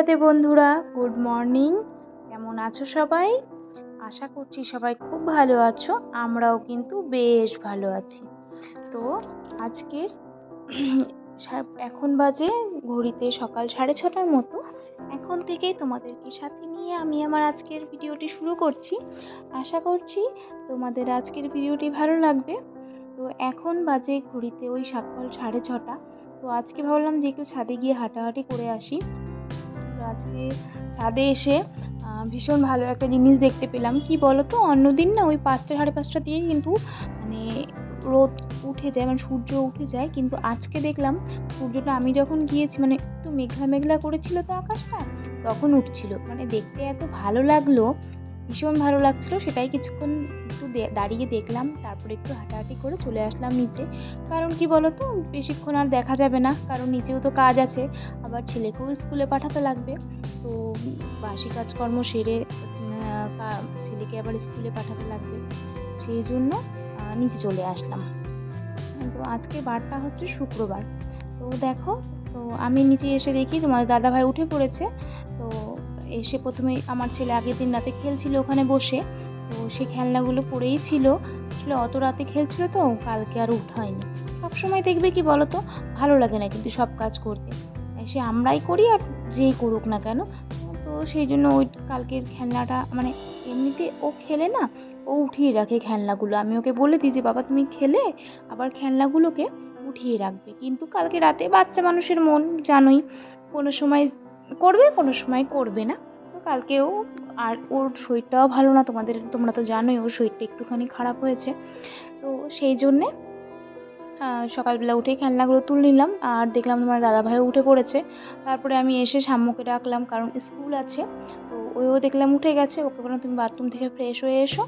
রাধে বন্ধুরা, good morning. কেমন আছো সবাই? আশা করছি সবাই খুব ভালো আছো, আমরাও কিন্তু বেশ ভালো আছি। তো আজকের এখন বাজে ঘড়িতে সকাল সাড়ে ছটার মতো। এখন থেকেই তোমাদেরকে সাথে নিয়ে আমি আমার আজকের ভিডিওটি শুরু করছি। আশা করছি তোমাদের আজকের ভিডিওটি ভালো লাগবে। তো এখন বাজে ঘড়িতে ওই সকাল সাড়ে ছটা। তো আজকে ভাবলাম যে একটু ছাদে গিয়ে হাঁটাহাঁটি করে আসি। আজকে ছাদে এসে ভীষণ ভালো একটা জিনিস দেখতে পেলাম। কি বলো তো অন্যদিন না ওই পাঁচটা সাড়ে পাঁচটা দিয়েই কিন্তু মানে রোদ উঠে যায় মানে সূর্য উঠে যায়। কিন্তু আজকে দেখলাম সূর্যটা আমি যখন গিয়েছি মানে একটু মেঘলা মেঘলা করেছিল তো আকাশটা, তখন উঠছিল। মানে দেখতে এত ভালো লাগল ভীষণ ভালো লাগছিল। সেটাই কিছুক্ষণ একটু দাঁড়িয়ে দেখলাম। তারপরে একটু হাঁটাহাঁটি করে চলে আসলাম নিচে। কারণ কি বলো তো বেশিক্ষণ আর দেখা যাবে না। কারণ নিচেও তো কাজ আছে। আবার ছেলেকেও স্কুলে পাঠাতে লাগবে। তো বাসি কাজকর্ম সেরে ছেলেকে আবার স্কুলে পাঠাতে লাগবে। সেই জন্য নিচে চলে আসলাম। তো আজকে বারটা হচ্ছে শুক্রবার। তো দেখো, তো আমি নিচে এসে দেখি তোমার দাদা ভাই উঠে পড়েছে। এসে প্রথমে আমার ছেলে আগের দিন রাতে খেলছিল ওখানে বসে। তো সেই খেলনাগুলো পড়েই ছিল। আসলে অত রাতে খেলছিল তো, কালকে আর উঠায়নি সবসময় দেখবে কি বলো তো ভালো লাগে না কিন্তু সব কাজ করতে। সে আমরাই করি আর যেই করুক না কেন। তো সেই জন্য ওই কালকের খেলনাটা মানে এমনিতে ও খেলে না, ও উঠিয়ে রাখে খেলনাগুলো। আমি ওকে বলে দিই যে, বাবা, তুমি খেলে, আবার খেলনাগুলোকে উঠিয়ে রাখবে। কিন্তু কালকে রাতে বাচ্চা মানুষের মন, জানোই, কোনো সময় করবে, কোনো সময় করবে না। তো কালকেও আর ওর শরীরটাও ভালো না, তোমাদের, তোমরা তো জানোই ওর শরীরটা একটুখানি খারাপ হয়েছে। তো সেই জন্যে সকালবেলা উঠেই খেলনাগুলো তুলে নিলাম আর দেখলাম তোমার দাদাভাইও উঠে পড়েছে। তারপরে আমি এসে সাম্যকে ডাকলাম, কারণ স্কুল আছে। তো ওইও দেখলাম উঠে গেছে, ওকে বললাম, তুমি বাথরুম থেকে ফ্রেশ হয়ে এসো।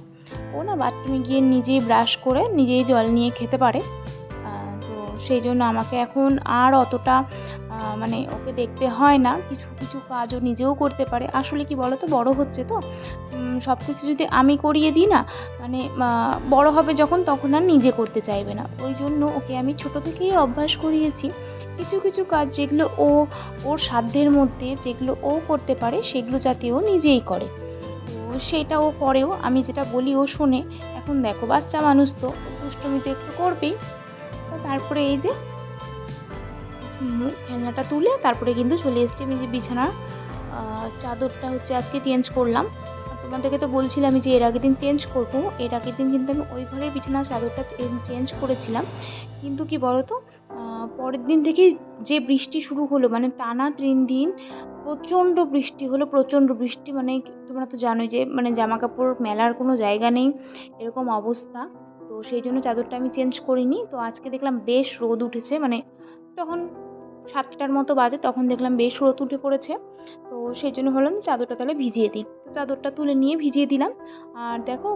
ও না, বাথরুমে গিয়ে নিজেই ব্রাশ করে নিজেই জল নিয়ে খেতে পারে। তো সেই জন্য আমাকে এখন আর অতটা মানে ওকে দেখতে হয় না, কিছু কিছু কাজও নিজেও করতে পারে। আসলে কি বলো তো বড় হচ্ছে তো। সব কিছু যদি আমি করিয়ে দিই না মানে বড় হবে যখন, তখন আর নিজে করতে চাইবে না। ওই জন্য ওকে আমি ছোট থেকেই অভ্যাস করিয়েছি। কিছু কিছু কাজ যেগুলো ও, ওর সাধ্যের মধ্যে যেগুলো ও করতে পারে, সেগুলো যাতে ও নিজেই করে। তো সেটা ও করেও, আমি যেটা বলি ও শোনে, এখন দেখো বাচ্চা মানুষ তো, দুষ্টমি তো একটু করবেই। তো তারপরে এই যে খেলনাটা তুলে তারপরে কিন্তু চলে এসছি আমি যে বিছানার চাদরটা হচ্ছে আজকে চেঞ্জ করলাম। তোমাদেরকে তো বলছিলাম যে এর আগের দিন চেঞ্জ করব, এর আগের দিন কিন্তু আমি ওই ঘরের বিছানার চাদরটা চেঞ্জ করেছিলাম। কিন্তু কি বলো তো পরের দিন থেকেই যে বৃষ্টি শুরু হলো মানে টানা তিন দিন প্রচণ্ড বৃষ্টি হলো, প্রচণ্ড বৃষ্টি মানে তোমরা তো জানোই যে মানে জামা কাপড় মেলার কোনো জায়গা নেই, এরকম অবস্থা। তো সেই জন্য চাদরটা আমি চেঞ্জ করিনি। তো আজকে দেখলাম বেশ রোদ উঠেছে মানে তখন সাতটার মতো বাজে, তখন দেখলাম বেশ রোদ উঠে পড়েছে। তো সেই জন্য হলাম চাদরটা তাহলে ভিজিয়ে দিই। তো চাদরটা তুলে নিয়ে ভিজিয়ে দিলাম। আর দেখো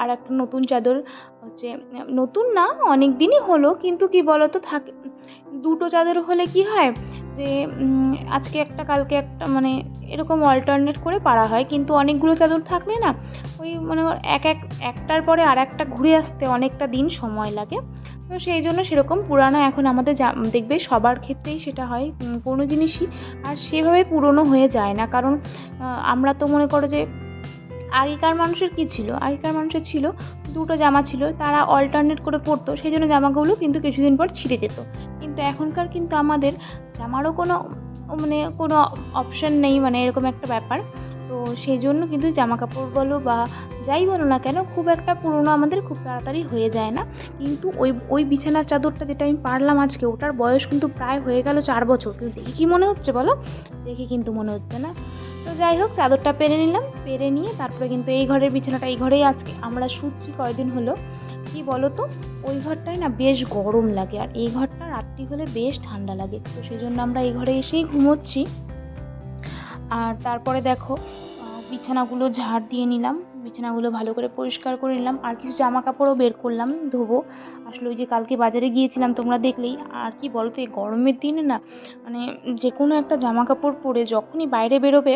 আর একটা নতুন চাদর হচ্ছে, নতুন না, অনেক দিনই হলো, কিন্তু কি বলতো, থাকে, দুটো চাদর হলে কি হয় যে আজকে একটা, কালকে একটা মানে এরকম অল্টারনেট করে পারা হয়। কিন্তু অনেকগুলো চাদর থাকলে না, ওই মানে এক এক, একটার পরে আর একটা ঘুরে আসতে অনেকটা দিন সময় লাগে। তো সেই জন্য সেরকম পুরানো এখন আমাদের দেখবে সবার ক্ষেত্রেই সেটা হয় কোনো জিনিসই। আর সেভাবে পুরনো হয়ে যায় না। কারণ আমরা তো মনে করো যে আগেকার মানুষের কি ছিল? আগেকার মানুষের ছিল দুটো জামা ছিল, তারা অল্টারনেট করে পরতো, সেই জন্য জামাগুলো কিন্তু কিছুদিন পর ছিঁড়ে যেত। কিন্তু এখনকার কিন্তু আমাদের জামারও কোনো মানে কোনো অপশন নেই মানে এরকম একটা ব্যাপার। তো সেই জন্য কিন্তু জামা কাপড় বলো বা যাই বলো না কেন, খুব একটা পুরনো আমাদের খুব তাড়াতাড়ি হয়ে যায় না। কিন্তু ওই ওই বিছানার চাদরটা যেটা আমি পারলাম আজকে, ওটার বয়স কিন্তু প্রায় হয়ে গেল চার বছর। কিন্তু দেখে কি মনে হচ্ছে বলো? দেখে কিন্তু মনে হচ্ছে না। তো যাই হোক, চাদরটা পেরে নিলাম। পেরে নিয়ে তারপরে কিন্তু এই ঘরের বিছানাটা, এই ঘরেই আজকে। আমরা শুচ্ছি কয়দিন হলো। কি বলো তো ওই ঘরটাই না বেশ গরম লাগে। আর এই ঘরটা রাত্রি হলে বেশ ঠান্ডা লাগে। তো সেই জন্য আমরা এই ঘরে এসেই ঘুমোচ্ছি। আর তারপরে দেখো বিছানাগুলো ঝাড় দিয়ে নিলাম, বিছানাগুলো ভালো করে পরিষ্কার করে নিলাম, আর কিছু জামা কাপড়ও বের করলাম, ধোবো। আসলে ওই যে কালকে বাজারে গিয়েছিলাম, তোমরা দেখলেই। আর কি বলো তো এই গরমের দিনে না মানে যে কোনো একটা জামা কাপড় পরে যখনই বাইরে বেরোবে,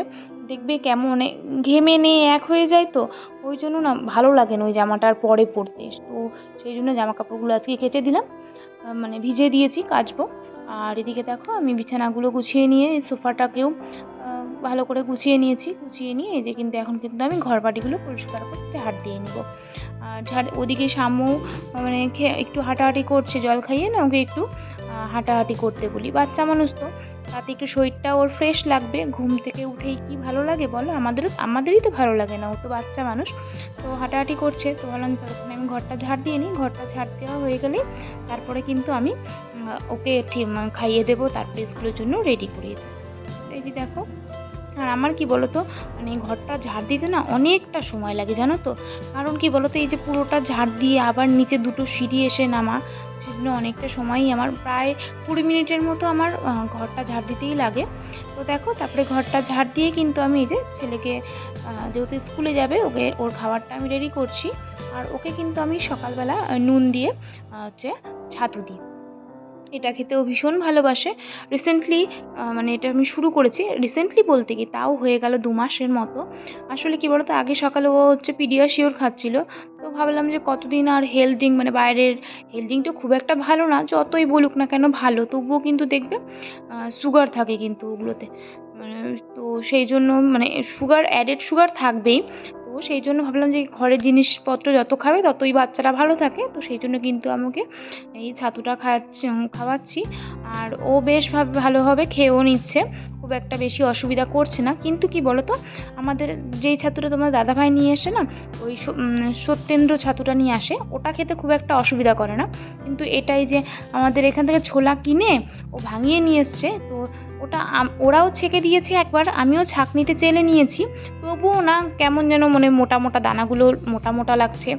দেখবে কেমন মানে ঘেমে নিয়ে এক হয়ে যায় তো। ওই জন্য না, ভালো লাগে না ওই জামাটার পরে পরতে। তো সেই জন্য জামা কাপড়গুলো আজকে কেচে দিলাম মানে ভিজে দিয়েছি, কাচবো। আর এদিকে দেখো, আমি বিছানাগুলো গুছিয়ে নিয়ে, সোফাটাকেও ভালো করে গুছিয়ে নিয়েছি। গুছিয়ে নিয়ে এই যে কিন্তু এখন কিন্তু আমি ঘর বাড়িগুলো পরিষ্কার করে ঝাড় দিয়ে নিব। আর ঝাড়, ওদিকে সামু মানে একটু হাঁটাহাঁটি করছে, জল খাইয়ে না ওকে একটু হাঁটাহাঁটি করতে বলি। বাচ্চা মানুষ তো, তাতে একটু শরীরটা ওর ফ্রেশ লাগবে। ঘুম থেকে উঠেই কি ভালো লাগে বলো? আমাদেরও, আমাদেরই তো ভালো লাগে না, ও তো বাচ্চা মানুষ। তো হাঁটাহাঁটি করছে, তো ভাবলাম ততক্ষণে আমি ঘরটা ঝাড় দিয়ে নিই। ঘরটা ঝাড় দেওয়া হয়ে গেলে তারপরে কিন্তু আমি ওকে খাইয়ে দেবো। তারপরে স্কুলের জন্য রেডি করিয়ে দেবো। এই যে দেখো আর আমার কি বলো তো মানে ঘরটা ঝাড় দিতে না অনেকটা সময় লাগে, জানো তো? কারণ কি বলো তো এই যে পুরোটা ঝাড় দিয়ে আবার নিচে দুটো সিঁড়ি এসে নামা, সেজন্য অনেকটা সময়ই আমার প্রায় কুড়ি মিনিটের মতো আমার ঘরটা ঝাড় দিতেই লাগে। তো দেখো, তারপরে ঘরটা ঝাড় দিয়ে কিন্তু আমি এই যে ছেলেকে যেহেতু স্কুলে যাবে, ওকে, ওর খাবারটা আমি রেডি করছি। আর ওকে কিন্তু আমি সকালবেলা নুন দিয়ে হচ্ছে ছাতু দিই। এটা খেতেও ভীষণ ভালোবাসে। রিসেন্টলি মানে এটা আমি শুরু করেছি। রিসেন্টলি বলতে কি, তাও হয়ে গেল দু মাসের মতো। আসলে কি বলতো, আগে সকালে ও হচ্ছে পিডিয়াশিওর খাচ্ছিল। তো ভাবলাম যে কতদিন আর ড্রিঙ্ক মানে বাইরের ড্রিঙ্কটা খুব একটা ভালো না, যতই বলুক না কেন ভালো। তবুও কিন্তু দেখবে সুগার থাকে কিন্তু ওগুলোতে। মানে তো সেই জন্য মানে সুগার অ্যাডেড সুগার থাকবেই। তো সেই জন্য ভাবলাম যে ঘরের জিনিসপত্র যত খাবে, ততই বাচ্চারা ভালো থাকে। তো সেই জন্য কিন্তু আমাকে এই ছাতুটা খাওয়াচ্ছি খাওয়াচ্ছি। আর ও বেশ ভাবে ভালোভাবে খেয়েও নিচ্ছে। খুব একটা বেশি অসুবিধা করছে না। কিন্তু কি বলো তো আমাদের যেই ছাতুটা তোমার দাদাভাই নিয়ে আসে না, ওই সত্যেন্দ্র ছাতুটা নিয়ে আসে, ওটা খেতে খুব একটা অসুবিধা করে না। কিন্তু এটাই যে আমাদের এখান থেকে ছোলা কিনে ও ভাঙিয়ে নিয়ে এসছে, তো ওটা ওরাও ছেঁকে দিয়েছে একবার, আমিও ছাঁকনিতে চেলে নিয়েছি। তবুও না কেমন যেন মানে মোটা মোটা দানাগুলো মোটা মোটা লাগছে,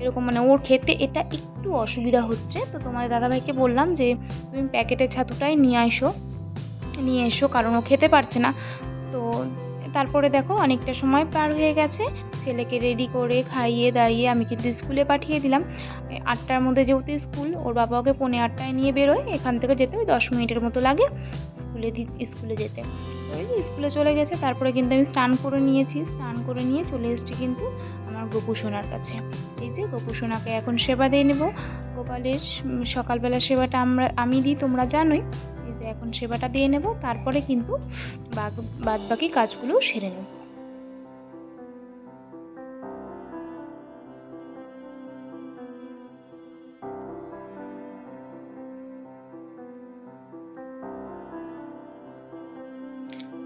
এরকম মানে ওর খেতে এটা একটু অসুবিধা হচ্ছে। তো তোমাদের দাদাভাইকে বললাম যে, তুমি প্যাকেটের ছাতুটাই নিয়ে আসো নিয়ে এসো, কারণ ও খেতে পারছে না। তো তারপরে দেখো অনেকটা সময় পার হয়ে গেছে। ছেলেকে রেডি করে খাইয়ে দাইয়ে আমি কিন্তু স্কুলে পাঠিয়ে দিলাম। আটটার মধ্যে যেহেতু স্কুল ওর বাবা ওকে পৌনে আটটায় নিয়ে বেরোয়। এখান থেকে যেতে ওই দশ মিনিটের মতো লাগে স্কুলে স্কুলে যেতে। যে স্কুলে চলে গেছে, তারপরে কিন্তু আমি স্নান করে নিয়েছি। স্নান করে নিয়ে চলে এসেছি কিন্তু আমার গোপু সোনার কাছে। এই যে গোপু সোনাকে এখন সেবা দিয়ে নেব। গোপালের সকালবেলা সেবাটা আমরা, আমি দিই, তোমরা জানোই। এই যে এখন সেবাটা দিয়ে নেব। তারপরে কিন্তু বাদ বাকি কাজগুলো সেরে নেব।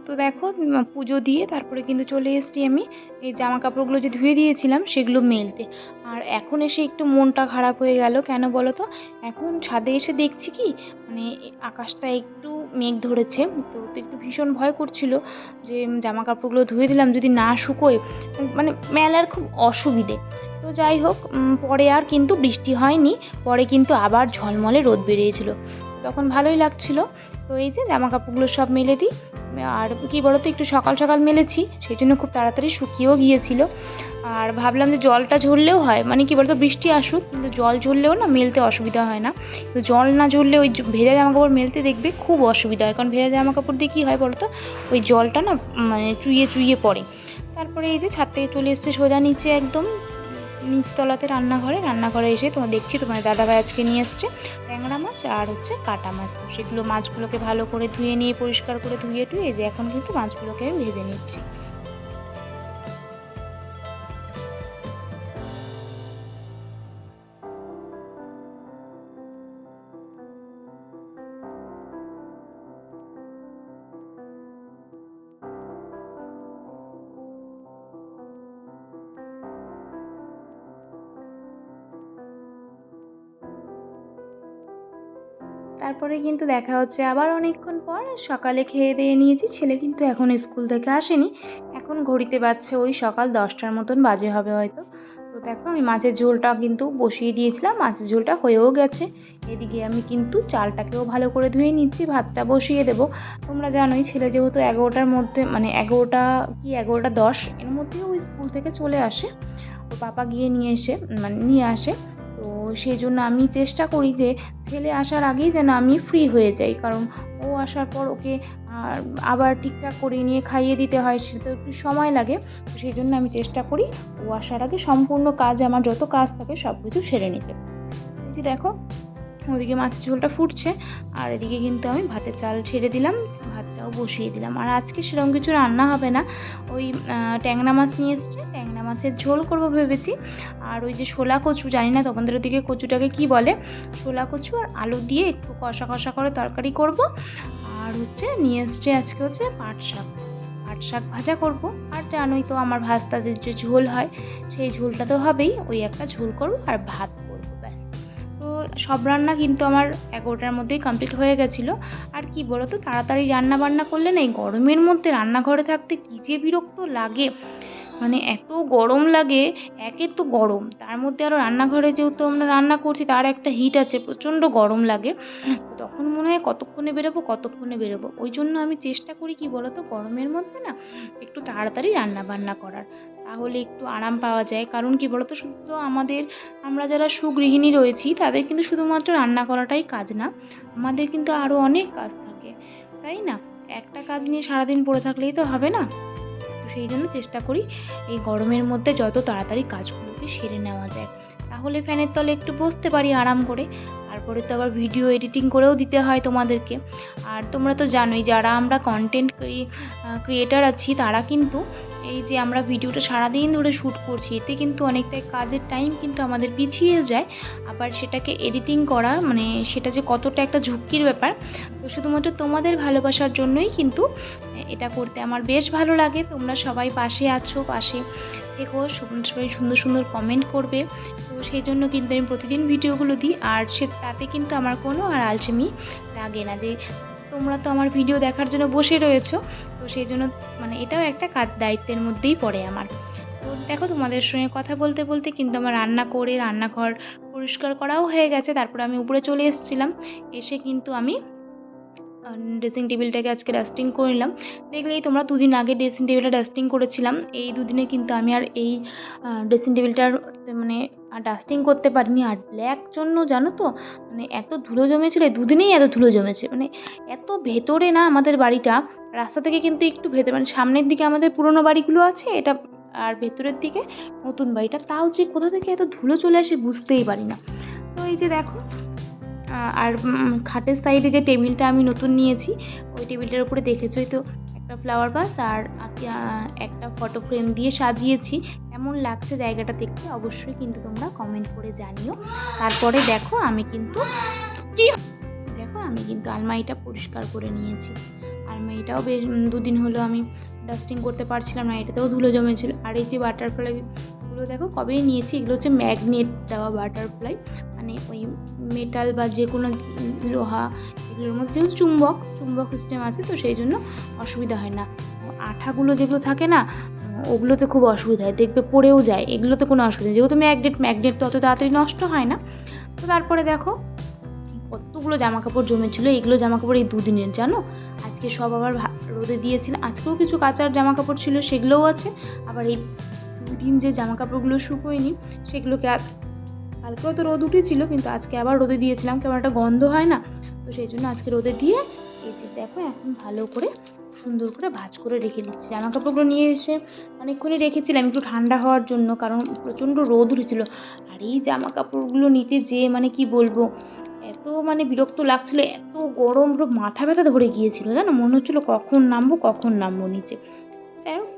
তো দেখো পুজো দিয়ে তারপরে কিন্তু চলে এসেছি আমি। এই জামা কাপড়গুলো যে ধুয়ে দিয়েছিলাম সেগুলো মেলতে। আর এখন এসে একটু মনটা খারাপ হয়ে গেল। কেন বলো তো? এখন ছাদে এসে দেখছি কি মানে আকাশটা একটু মেঘ ধরেছে। তো একটু ভীষণ ভয় করছিল যে জামা কাপড়গুলো ধুয়ে দিলাম যদি না শুকোয়। মানে মেলার খুব অসুবিধে। তো যাই হোক পরে আর কিন্তু বৃষ্টি হয়নি। পরে কিন্তু আবার ঝলমলে রোদ বেরিয়েছিল। তখন ভালোই লাগছিল। তো এই যে জামা কাপড়গুলো সব মেলে দিই। আর কি বলতো, একটু সকাল সকাল মেলেছি, সেই জন্য খুব তাড়াতাড়ি শুকিয়েও গিয়েছিল। আর ভাবলাম যে জলটা ঝরলেও হয় মানে কি বলতো, বৃষ্টি আসুক, কিন্তু জল ঝরলেও না মেলতে অসুবিধা হয় না। তো জল না ঝরলে ওই ভেজা জামা কাপড় মেলতে দেখবে খুব অসুবিধা হয়, কারণ ভেজা জামা কাপড় দিয়ে কী হয় বলতো, ওই জলটা না মানে চুইয়ে চুইয়ে পড়ে। তারপরে এই যে ছাদ থেকে চলে এসছে সোজা নিচে একদম। নিচতলাতে রান্নাঘরে রান্নাঘরে এসে তোমার দেখছি তোমার দাদাভাই আজকে নিয়ে এসছে ট্যাংরা মাছ আর হচ্ছে কাটা মাছ। সেগুলো মাছগুলোকে ভালো করে ধুয়ে নিয়ে, পরিষ্কার করে ধুয়ে টুয়ে যে এখন কিন্তু মাছগুলোকে আমি ভেজে নিচ্ছি। কিন্তু দেখা হচ্ছে আবার অনেকক্ষণ পর সকালে খেয়ে দিয়ে নিয়েছি। ছেলে কিন্তু এখন স্কুল থেকে আসেনি। এখন ঘড়িতে বাজছে ওই সকাল দশটার মতন বাজে হবে হয়তো। তো দেখো আমি মাছের ঝোলটা কিন্তু বসিয়ে দিয়েছিলাম। মাছের ঝোলটা হয়েও গেছে। এদিকে আমি কিন্তু চালটাকেও ভালো করে ধুয়ে নিচ্ছি, ভাতটা বসিয়ে দেবো। তোমরা জানোই ছেলে যেহেতু এগারোটার মধ্যে মানে এগারোটা কি, এগারোটা দশ, এর মধ্যেও স্কুল থেকে চলে আসে। ওর পাপা গিয়ে নিয়ে এসে মানে নিয়ে আসে। তো সেই জন্য আমি চেষ্টা করি যে ছেলে আসার আগেই যেন আমি ফ্রি হয়ে যাই। কারণ ও আসার পর ওকে আবার ঠিকঠাক করে নিয়ে খাইয়ে দিতে হয় সেটা একটু সময় লাগে। তো সেই জন্য আমি চেষ্টা করি ও আসার আগে সম্পূর্ণ কাজ, আমার যত কাজ থাকে সব কিছু সেরে নিতে। যে দেখো, ওদিকে মাছের ঝোলটা ফুটছে আর এদিকে কিন্তু আমি ভাতের চাল ছেড়ে দিলাম, ভাতটাও বসিয়ে দিলাম। আর আজকে সেরকম কিছু রান্না হবে না। ওই ট্যাংরা মাছ নিয়ে এসছে মাছের ঝোল করব ভেবেছি। আর ওই যে শোলা কচু, জানি না তোমাদের ওদিকে কচুটাকে কি বলে? শোলা কচু আর আলু দিয়ে একটু কষা কষা করে তরকারি করব। আর হচ্ছে নিয়ে এসছে আজকে হচ্ছে পাট শাক। পাট শাক ভাজা করব। আর জানোই তো আমার ভাস্তাদের যে ঝোল হয়, সেই ঝোলটা তো হবেই। ওই একটা ঝোল করব আর ভাত ব্যাস। তো সব রান্না কিন্তু আমার এগারোটার মধ্যেই কমপ্লিট হয়ে গেছিল। আর কি বলো তো তাড়াতাড়ি রান্না বান্না করলে না এই গরমের মধ্যে রান্নাঘরে থাকতে কী যে বিরক্ত লাগে। মানে এত গরম লাগে একে তো গরম। তার মধ্যে আরও রান্নাঘরে যেহেতু আমরা রান্না করছি, তার একটা হিট আছে, প্রচণ্ড গরম লাগে। তখন মনে হয় কতক্ষণে বেরোবো কতক্ষণে বেরোবো? ওই জন্য আমি চেষ্টা করি কি বলো তো গরমের মধ্যে না একটু তাড়াতাড়ি রান্না বান্না করার। তাহলে একটু আরাম পাওয়া যায়। কারণ কি বলো তো শুধু আমাদের, আমরা যারা সুগৃহিণী রয়েছি, তাদের কিন্তু শুধুমাত্র রান্না করাটাই কাজ না, আমাদের কিন্তু আরও অনেক কাজ থাকে। তাই না? একটা কাজ নিয়ে সারাদিন পড়ে থাকলেই তো হবে না? সেই জন্য চেষ্টা করি এই গরমের মধ্যে যত তাড়াতাড়ি কাজগুলোকে সেরে নেওয়া যায়। তাহলে ফ্যানের তলে একটু বসতে পারি আরাম করে। তারপরে তো আবার ভিডিও এডিটিং করেও দিতে হয় তোমাদেরকে। আর তোমরা তো জানোই, যারা আমরা কন্টেন্ট ক্রিয়েটার আছি, তারা কিন্তু এই যে আমরা ভিডিওটা সারাদিন ধরে শ্যুট করছি, এতে কিন্তু অনেকটাই কাজের টাইম কিন্তু আমাদের পিছিয়ে যায়। আবার সেটাকে এডিটিং করা মানে সেটা যে কতটা একটা ঝুঁকির ব্যাপার, তো শুধুমাত্র তোমাদের ভালোবাসার জন্যই কিন্তু এটা করতে আমার বেশ ভালো লাগে। তোমরা সবাই পাশে আছো, পাশে থেকো সব- সবাই সুন্দর সুন্দর কমেন্ট করবে। তো সেই জন্য কিন্তু আমি প্রতিদিন ভিডিওগুলো দিই, আর সে, তাতে কিন্তু আমার কোনো আর আলসেমি লাগে না যে, তোমরা তো আমার ভিডিও দেখার জন্য বসে রয়েছো, তো সেই জন্য মানে এটাও একটা কাজ, দায়িত্বের মধ্যেই পড়ে আমার। তো দেখো, তোমাদের সঙ্গে কথা বলতে বলতে কিন্তু আমার রান্না করে, রান্নাঘর পরিষ্কার করাও হয়ে গেছে, তারপর আমি উপরে চলে এসেছিলাম, এসে কিন্তু আমি ড্রেসিং টেবিলটাকে আজকে ডাস্টিং করে নিলাম। দেখলেই তোমরা দুদিন আগে ড্রেসিং টেবিলটা ডাস্টিং করেছিলাম। এই দুদিনে কিন্তু আমি আর এই ড্রেসিং টেবিলটার মানে ডাস্টিং করতে পারিনি। আর ব্ল্যাক জন্য জানো তো মানে এত ধুলো জমেছিল দুদিনেই এত ধুলো জমেছে। মানে এত ভেতরে না আমাদের বাড়িটা, রাস্তা থেকে কিন্তু একটু ভেতরে মানে সামনের দিকে আমাদের পুরনো বাড়িগুলো আছে, এটা, আর ভেতরের দিকে নতুন বাড়িটা। তাও যে কোথা থেকে এত ধুলো চলে আসে বুঝতেই পারি না। তো এই যে দেখো আর খাটের সাইডে যে টেবিলটা আমি নতুন নিয়েছি, ওই টেবিলটার উপরে দেখেছোই তো, একটা ফ্লাওয়ার ভাস আর একটা ফটো ফ্রেম দিয়ে সাজিয়েছি। কেমন লাগছে জায়গাটা দেখতে অবশ্যই কিন্তু তোমরা কমেন্ট করে জানিও। তারপরে দেখো আমি কিন্তু কি দেখো আমি কিন্তু আলমারিটা পরিষ্কার করে নিয়েছি। আলমারিটাও বেশ দুদিন হলো আমি ডাস্টিং করতে পারছিলাম না, এটাতেও ধুলো জমেছিল। আর এই যে বাটারফ্লাইগুলো দেখো কবেই নিয়েছি? এগুলো হচ্ছে ম্যাগনেট দেওয়া বাটারফ্লাই মানে ওই মেটাল বা যে কোনো লোহা, এগুলোর মধ্যে যেহেতু চুম্বক চুম্বক সিস্টেম আছে, তো সেই জন্য অসুবিধা হয় না। আঠাগুলো যেগুলো থাকে না, ওগুলোতে খুব অসুবিধা হয়, দেখবে পড়েও যায়, এগুলোতে কোনো অসুবিধা নেই। যেহেতু ম্যাগনেট ম্যাগনেট তো অত তাড়াতাড়ি নষ্ট হয় না। তো তারপরে দেখো, কতগুলো জামা কাপড় জমেছিল, এগুলো জামা কাপড় এই দুদিনের, জানো? আজকে সব আবার রোদে দিয়েছিলাম আজকেও কিছু কাঁচার জামা কাপড় ছিল, সেগুলোও আছে। আবার এই দুদিন যে জামা কাপড়গুলো শুকোয়নি, সেগুলোকে আজ কালকেও তো রোদ উঠেছিল, কিন্তু আজকে আবার রোদে দিয়েছিলাম, কেমন একটা গন্ধ হয় না। তো সেই জন্য আজকে রোদে দিয়ে এই দেখো, এখন ভালো করে, সুন্দর করে ভাঁজ করে রেখে দিচ্ছি। জামা কাপড়গুলো নিয়ে এসে অনেকক্ষণই রেখেছিলাম একটু ঠান্ডা হওয়ার জন্য, কারণ প্রচণ্ড রোদ উঠেছিল। আর এই জামা কাপড়গুলো নিতে যেয়ে মানে কি বলব, এত মানে বিরক্ত লাগছিল, এত গরম মাথা ব্যথা ধরে গিয়েছিল। জানো, মনে হচ্ছিল কখন নামবো কখন নামবো নিচে। যাই হোক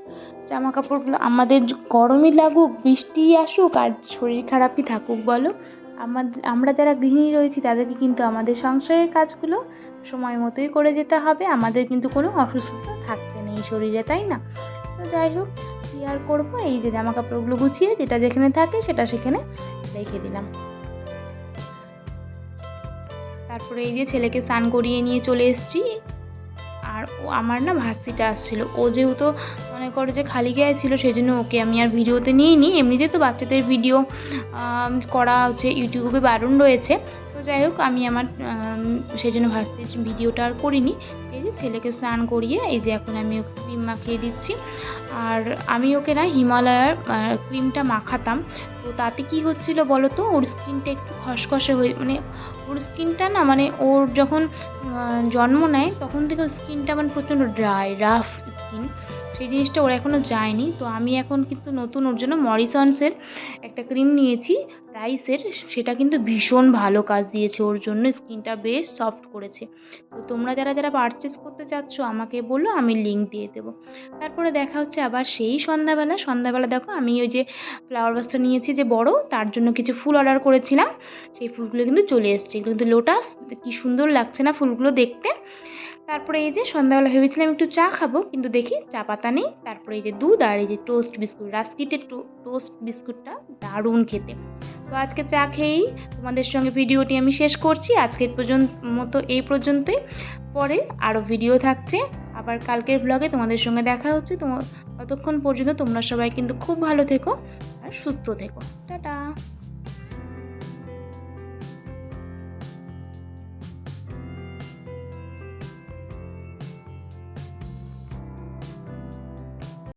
জামা কাপড়গুলো আমাদের গরমই লাগুক, বৃষ্টি আসুক আর শরীর খারাপই থাকুক বলো। আমাদের আমরা যারা গৃহিণী রয়েছি তাদেরকে কিন্তু আমাদের সংসারের কাজগুলো সময় মতোই করে যেতে হবে। আমাদের কিন্তু কোনো অসুস্থতা থাকবে নেই শরীরে, তাই না? তো যাই হোক, কী আর করব? এই যে জামা কাপড়গুলো গুছিয়ে যেটা যেখানে থাকে সেটা সেখানে রেখে দিলাম। তারপরে এই যে ছেলেকে স্নান করিয়ে নিয়ে চলে এসেছি। আর ও আমার না ভাস্তিটা আসছিল। ও যেহেতু মনে করে যে খালি গায়ে ছিল সেই জন্য ওকে আমি আর ভিডিওতে নিইনি। এমনিতে তো বাচ্চাদের ভিডিও করা হচ্ছে, ইউটিউবে বারণ রয়েছে। তো যাই হোক, আমি আমার সেই জন্য ভাস্তির ভিডিওটা আর করিনি। এই যে ছেলেকে স্নান করিয়ে, এই যে এখন আমি ক্রিম মাখিয়ে দিচ্ছি। আর আমি ওকে না হিমালয়ার ক্রিমটা মাখাতাম। তো তাতে কি হচ্ছিল বলো তো ওর স্কিনটা একটু খসখসে হয়ে মানে ওর স্কিনটা না মানে ওর যখন জন্ম নেয়, তখন থেকে ওর স্কিনটা মানে প্রচণ্ড ড্রাই রাফ স্কিন সেই জিনিসটা ওর এখনও যায়নি। তো আমি এখন কিন্তু নতুন, ওর জন্য মরিসনসের একটা ক্রিম নিয়েছি রাইসের সেটা কিন্তু ভীষণ ভালো কাজ দিয়েছে, ওর জন্য স্কিনটা বেশ সফট করেছে। তো তোমরা যারা যারা পারচেস করতে চাচ্ছ, আমাকে বলো, আমি লিঙ্ক দিয়ে দেবো। তারপরে দেখা হচ্ছে আবার সেই সন্ধ্যাবেলা। সন্ধ্যাবেলা দেখো, আমি ওই যে ফ্লাওয়ার বাসটা নিয়েছি যে বড়, তার জন্য কিছু ফুল অর্ডার করেছিলাম। সেই ফুলগুলো কিন্তু চলে এসছে। কিন্তু লোটাস কি সুন্দর লাগছে না ফুলগুলো দেখতে? তারপরে এই যে সন্ধ্যাবেলা ভেবেছিলাম একটু চা খাব, কিন্তু দেখি চা পাতা নেই। তারপরে এই যে দুধ আর এই যে টোস্ট বিস্কুট রাস্কিটের টোস্ট বিস্কুটটা দারুণ খেতে। তো আজকে চা খেয়েই তোমাদের সঙ্গে ভিডিওটি আমি শেষ করছি। আজকের পর্যন্ত, মতো এই পর্যন্তই। পরে আরও ভিডিও থাকছে। আবার কালকের ব্লগে তোমাদের সঙ্গে দেখা হচ্ছে। তোমার ততক্ষণ পর্যন্ত তোমরা সবাই কিন্তু খুব ভালো থেকো আর সুস্থ থেকো। টাটা!